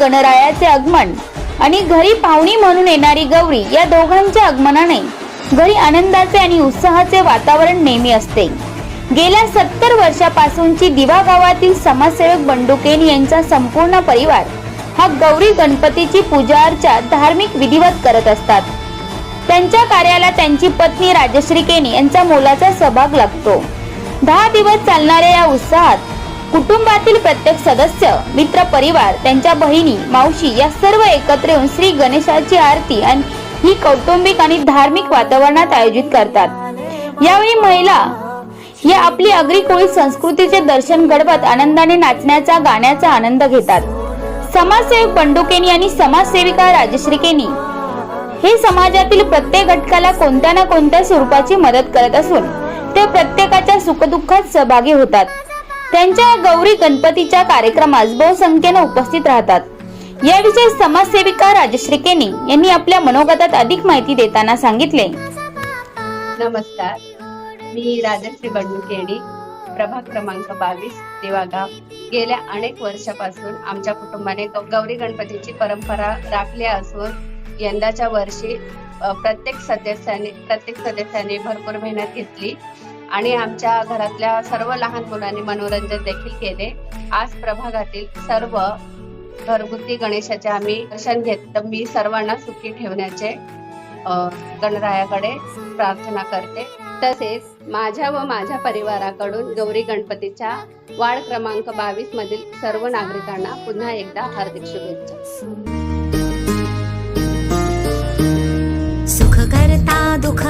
गणरायाचे आगमन आणि घरी पाहुणी म्हणून येणारी गौरी या दोघांच्या आगमनाने घरी आनंदाचे आणि उत्साहाचे वातावरण नेहमी असते. गेल्या सत्तर वर्षापासूनची दिवा गावातील समाजसेवक बंडुकेन यांचा संपूर्ण परिवार हा गौरी गणपतीची पूजा अर्चा धार्मिक विधिवत करत असतात. त्यांच्या कार्याला त्यांची पत्नी राजश्री केनी यांचा मोलाचा सहभाग लागतो. दहा दिवस चालणाऱ्या या उत्साहात कुटुंबातील प्रत्येक सदस्य मित्र परिवार त्यांच्या बहिणी मावशी या सर्व एकत्र येऊन श्री गणेशाची आरती आणि ही कौटुंबिक आणि धार्मिक वातावरणात आयोजित करतात. यावेळी महिला या आपली अग्री कोळी संस्कृतीचे दर्शन घडवत आनंदाने नाचण्याचा गाण्याचा आनंद घेतात. समाजसेवक बंडू केनी आणि समाजसेविका राजश्री केनी हे समाजातील प्रत्येक घटकाला कोणत्या ना कोणत्या स्वरूपाची मदत करत असून ते प्रत्येकाच्या सुखदुःखात सहभागी होतात. त्यांच्या गौरी गणपतीच्या कार्यक्रमास बहुसंख्येने उपस्थित राहतात. याविषयी समाजसेविका राजश्री केनी यांनी आपल्या मनोगतात अधिक माहिती देताना सांगितले. नमस्कार. मी राजश्री बंडू केडी प्रभाग क्रमांक बावीस देवागाव. गेल्या अनेक वर्षापासून आमच्या कुटुंबाने गौरी गणपतीची परंपरा राखली असून यंदाच्या वर्षी प्रत्येक सदस्याने प्रत्येक सदस्याने भरपूर मेहनत घेतली. आणि आमच्या घरातल्या सर्व लहान मुलांनी मनोरंजन देखील केले. आज प्रभागातील सर्व घरगुती गणेशाचे आम्ही दर्शन घेत तर मी सर्वांना सुखी ठेवण्याचे गणरायाकडे प्रार्थना करते. तसेच माझ्या व माझ्या परिवाराकडून गौरी गणपतीच्या वाढ क्रमांक बावीस मधील सर्व नागरिकांना पुन्हा एकदा हार्दिक शुभेच्छा. सुख करता दुःख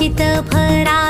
चित भरा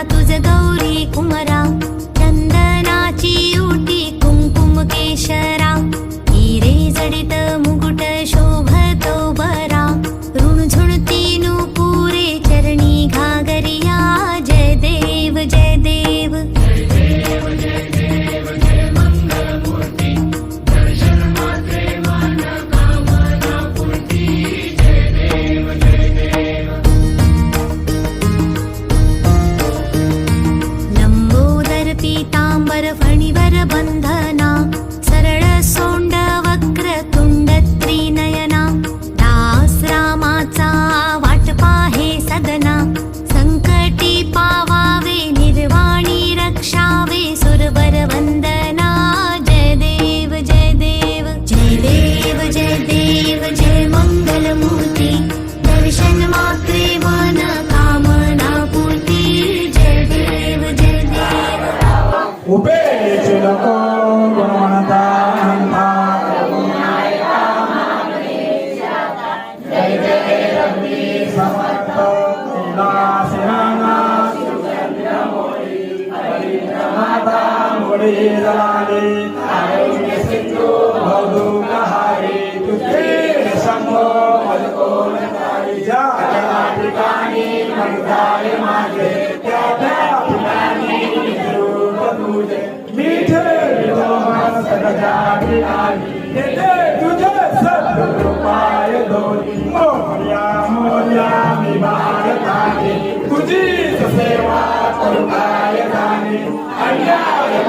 तुझीच सेवा करू काय जाणे अन्याय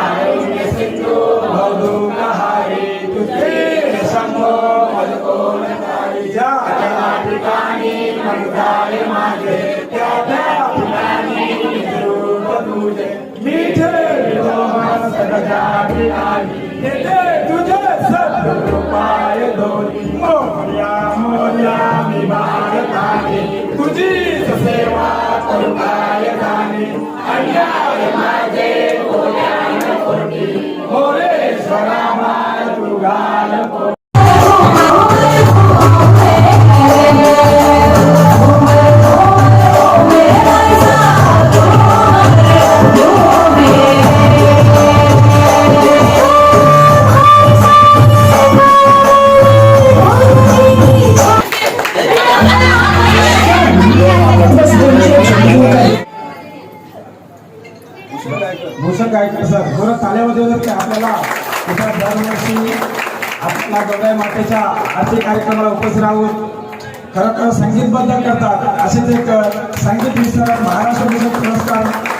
dori moriya moriya mi bharatani tuji seva karupayatani anyaya maje kole थोडं ताल्यामध्ये वगैरे आपल्याला. इथं दरवर्षी आपल्या गौराई मातेच्या आरती कार्यक्रमाला उपस्थित राहून खरं तर संगीतबद्ध करतात. असेच एक संगीत विस्तार महाराष्ट्र पुरस्कार